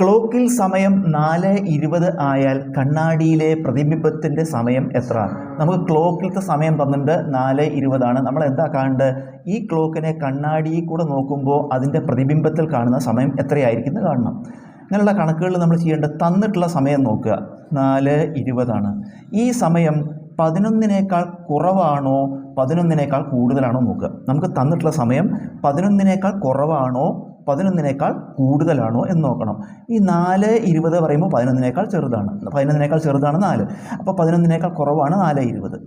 ക്ലോക്കിൽ സമയം നാല് ഇരുപത് ആയാൽ കണ്ണാടിയിലെ പ്രതിബിംബത്തിന്റെ സമയം എത്ര? നമുക്ക് ക്ലോക്കിലത്തെ സമയം പറഞ്ഞിട്ട് നാല് ഇരുപതാണ്. നമ്മൾ എന്താ കാണേണ്ടത്? ഈ ക്ലോക്കിനെ കണ്ണാടിയിൽ കൂടെ നോക്കുമ്പോൾ അതിന്റെ പ്രതിബിംബത്തിൽ കാണുന്ന സമയം എത്രയായിരിക്കും എന്ന് കാണണം. ഇങ്ങനെയുള്ള കണക്കുകൾ നമ്മൾ ചെയ്യേണ്ടത് തന്നിട്ടുള്ള സമയം നോക്കുക. നാല് ഇരുപതാണ്. ഈ സമയം പതിനൊന്നിനേക്കാൾ കുറവാണോ? പതിനൊന്നിനേക്കാൾ കൂടുതലാണോ നോക്കുക. നമുക്ക് തന്നിട്ടുള്ള സമയം പതിനൊന്നിനേക്കാൾ കുറവാണോ? പതിനൊന്നിനേക്കാൾ കൂടുതലാണോ എന്ന് നോക്കണം. ഈ നാല് ഇരുപത് പറയുമ്പോൾ പതിനൊന്നിനേക്കാൾ ചെറുതാണ്. പതിനൊന്നിനേക്കാൾ ചെറുതാണ് നാല്. അപ്പോൾ പതിനൊന്നിനേക്കാൾ കുറവാണ് നാല് ഇരുപത്.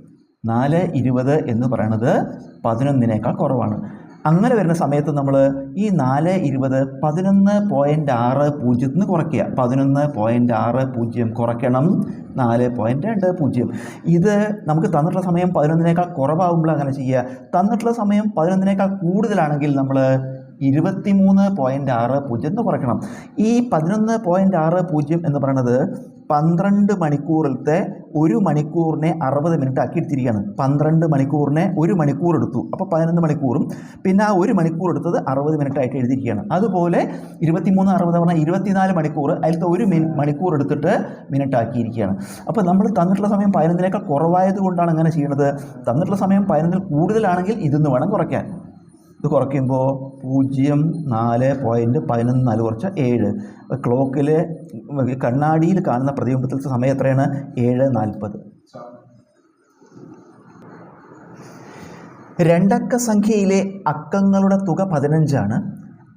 നാല് ഇരുപത് എന്ന് പറയണത് പതിനൊന്നിനേക്കാൾ കുറവാണ്. അങ്ങനെ വരുന്ന സമയത്ത് നമ്മൾ ഈ നാല് ഇരുപത് പതിനൊന്ന് പോയിന്റ് ആറ് പൂജ്യത്തിന് കുറയ്ക്കുക. പതിനൊന്ന് പോയിന്റ് ആറ് പൂജ്യം കുറയ്ക്കണം. നാല് പോയിന്റ് രണ്ട് പൂജ്യം. ഇത് നമുക്ക് തന്നിട്ടുള്ള സമയം പതിനൊന്നിനേക്കാൾ കുറവാകുമ്പോൾ അങ്ങനെ ചെയ്യുക. തന്നിട്ടുള്ള സമയം പതിനൊന്നിനേക്കാൾ കൂടുതലാണെങ്കിൽ നമ്മൾ ഇരുപത്തിമൂന്ന് പോയിന്റ് ആറ് പൂജ്യം എന്ന് കുറയ്ക്കണം. ഈ പതിനൊന്ന് പോയിന്റ് ആറ് പൂജ്യം എന്ന് പറയുന്നത് പന്ത്രണ്ട് മണിക്കൂറിലത്തെ ഒരു മണിക്കൂറിനെ അറുപത് മിനിറ്റ് ആക്കി എടുത്തിരിക്കുകയാണ്. പന്ത്രണ്ട് മണിക്കൂറിനെ ഒരു മണിക്കൂർ എടുത്തു. അപ്പോൾ പതിനൊന്ന് മണിക്കൂറും പിന്നെ ആ ഒരു മണിക്കൂർ എടുത്തത് അറുപത് മിനിറ്റ് ആയിട്ട് എഴുതിയിരിക്കുകയാണ്. അതുപോലെ ഇരുപത്തിമൂന്ന് അറുപത് പറഞ്ഞാൽ ഇരുപത്തിനാല് മണിക്കൂർ അതിലത്തെ ഒരു മണിക്കൂർ എടുത്തിട്ട് മിനിറ്റ് ആക്കിയിരിക്കുകയാണ്. അപ്പോൾ നമ്മൾ തന്നിട്ടുള്ള സമയം പതിനൊന്നിനേക്കാൾ കുറവായത് കൊണ്ടാണ് അങ്ങനെ ചെയ്യുന്നത്. തന്നിട്ടുള്ള സമയം പതിനൊന്നിൽ കൂടുതലാണെങ്കിൽ ഇതെന്ന് വേണം കുറയ്ക്കാൻ. ഇത് കുറയ്ക്കുമ്പോൾ പൂജ്യം നാല് പോയിന്റ് പതിനൊന്ന് നാല് കുറച്ച് ഏഴ്. ക്ലോക്കിൽ കണ്ണാടിയിൽ കാണുന്ന പ്രതിബിംബത്തിലത്തെ സമയം എത്രയാണ്? ഏഴ് നാൽപ്പത്. രണ്ടക്ക സംഖ്യയിലെ അക്കങ്ങളുടെ തുക പതിനഞ്ചാണ്.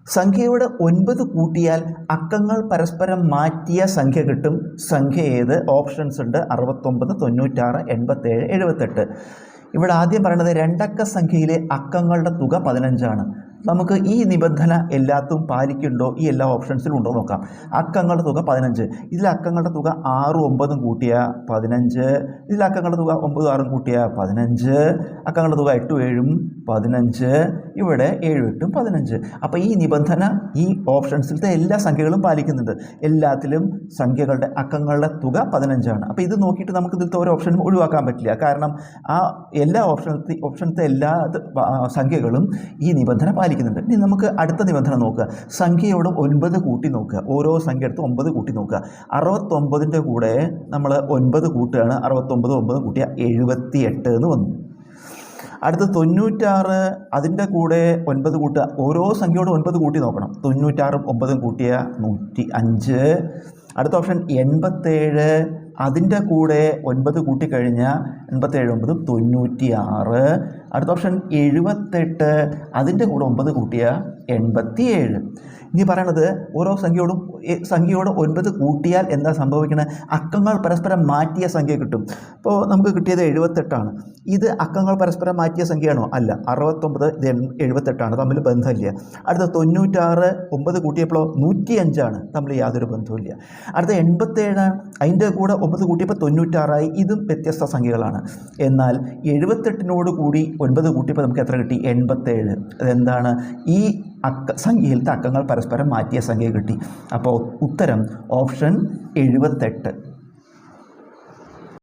സംഖ്യയുടെ ഒൻപത് കൂട്ടിയാൽ അക്കങ്ങൾ പരസ്പരം മാറ്റിയ സംഖ്യ കിട്ടും. സംഖ്യ ഏത്? ഓപ്ഷൻസ് ഉണ്ട്. അറുപത്തൊമ്പത് തൊണ്ണൂറ്റാറ് എൺപത്തേഴ് എഴുപത്തെട്ട്. ഇവിടെ ആദ്യം പറയുന്നത് രണ്ടക്ക സംഖ്യയിലെ അക്കങ്ങളുടെ തുക പതിനഞ്ചാണ്. നമുക്ക് ഈ നിബന്ധന എല്ലാത്തും പാലിക്കുന്നുണ്ടോ? ഈ എല്ലാ ഓപ്ഷൻസിലും ഉണ്ടോ നോക്കാം. അക്കങ്ങളുടെ തുക പതിനഞ്ച്. ഇതിൽ അക്കങ്ങളുടെ തുക ആറും ഒമ്പതും കൂട്ടിയ പതിനഞ്ച്. ഇതിൽ അക്കങ്ങളുടെ തുക ഒമ്പതും ആറും കൂട്ടിയ പതിനഞ്ച്. അക്കങ്ങളുടെ തുക എട്ടും ഏഴും പതിനഞ്ച്. ഇവിടെ ഏഴും എട്ടും പതിനഞ്ച്. അപ്പോൾ ഈ നിബന്ധന ഈ ഓപ്ഷൻസിലത്തെ എല്ലാ സംഖ്യകളും പാലിക്കുന്നുണ്ട്. എല്ലാത്തിലും സംഖ്യകളുടെ അക്കങ്ങളുടെ തുക പതിനഞ്ചാണ്. അപ്പോൾ ഇത് നോക്കിയിട്ട് നമുക്ക് ഇതിലത്തെ ഒരു ഓപ്ഷനും ഒഴിവാക്കാൻ പറ്റില്ല. കാരണം ആ എല്ലാ ഓപ്ഷൻ ഓപ്ഷനത്തെ എല്ലാ സംഖ്യകളും ഈ നിബന്ധന പാലിക്കുന്നുണ്ട് ഇനി നമുക്ക് അടുത്ത നിബന്ധന നോക്കുക. സംഖ്യയോട് ഒൻപത് കൂട്ടി നോക്കുക. ഓരോ സംഖ്യ എടുത്ത് ഒമ്പത് കൂട്ടി നോക്കുക. അറുപത്തൊമ്പതിന്റെ കൂടെ നമ്മൾ ഒൻപത് കൂട്ടുകയാണ്. അറുപത്തൊമ്പത് ഒമ്പത് കൂട്ടിയ എഴുപത്തി എട്ട് എന്ന് വന്നു. അടുത്ത തൊണ്ണൂറ്റാറ് അതിന്റെ കൂടെ ഒൻപത് കൂട്ടുക. ഓരോ സംഖ്യയോട് ഒൻപത് കൂട്ടി നോക്കണം. തൊണ്ണൂറ്റാറും ഒമ്പതും കൂട്ടിയ നൂറ്റി അഞ്ച് അടുത്ത ഓപ്ഷൻ എൺപത്തേഴ്. അതിന്റെ കൂടെ ഒൻപത് കൂട്ടിക്കഴിഞ്ഞാൽ എൺപത്തേഴ് ഒമ്പതും തൊണ്ണൂറ്റി ആറ് അടുത്ത ഓപ്ഷൻ എഴുപത്തെട്ട്. അതിന്റെ കൂടെ ഒമ്പത് കൂട്ടിയ എൺപത്തി ഏഴ് ഇനി പറയണത് ഓരോ സംഖ്യയോടും സംഖ്യയോട് ഒൻപത് കൂട്ടിയാൽ എന്താ സംഭവിക്കുന്നത് അക്കങ്ങൾ പരസ്പരം മാറ്റിയ സംഖ്യ കിട്ടും. ഇപ്പോൾ നമുക്ക് കിട്ടിയത് എഴുപത്തെട്ടാണ്. ഇത് അക്കങ്ങൾ പരസ്പരം മാറ്റിയ സംഖ്യയാണോ? അല്ല. അറുപത്തൊമ്പത് ഇത് എഴുപത്തെട്ടാണ്. തമ്മിൽ ബന്ധമില്ല. അടുത്ത തൊണ്ണൂറ്റാറ് ഒമ്പത് കൂട്ടിയപ്പോഴോ നൂറ്റി അഞ്ചാണ് തമ്മിൽ യാതൊരു ബന്ധവുമില്ല. അടുത്ത എൺപത്തേഴ് അതിന്റെ കൂടെ ഒമ്പത് കൂട്ടിയപ്പോൾ തൊണ്ണൂറ്റാറായി. ഇതും വ്യത്യസ്ത സംഖ്യകളാണ്. എന്നാൽ എഴുപത്തെട്ടിനോട് കൂടി ഒൻപത് കൂട്ടിയപ്പോൾ നമുക്ക് എത്ര കിട്ടി? എൺപത്തേഴ്. അതെന്താണ്? ഈ അക്ക സംഖ്യയിലത്തെ അക്കങ്ങൾ പരസ്പരം മാറ്റിയ സംഖ്യ കിട്ടി. അപ്പോൾ ഉത്തരം ഓപ്ഷൻ എഴുപത്തെട്ട്.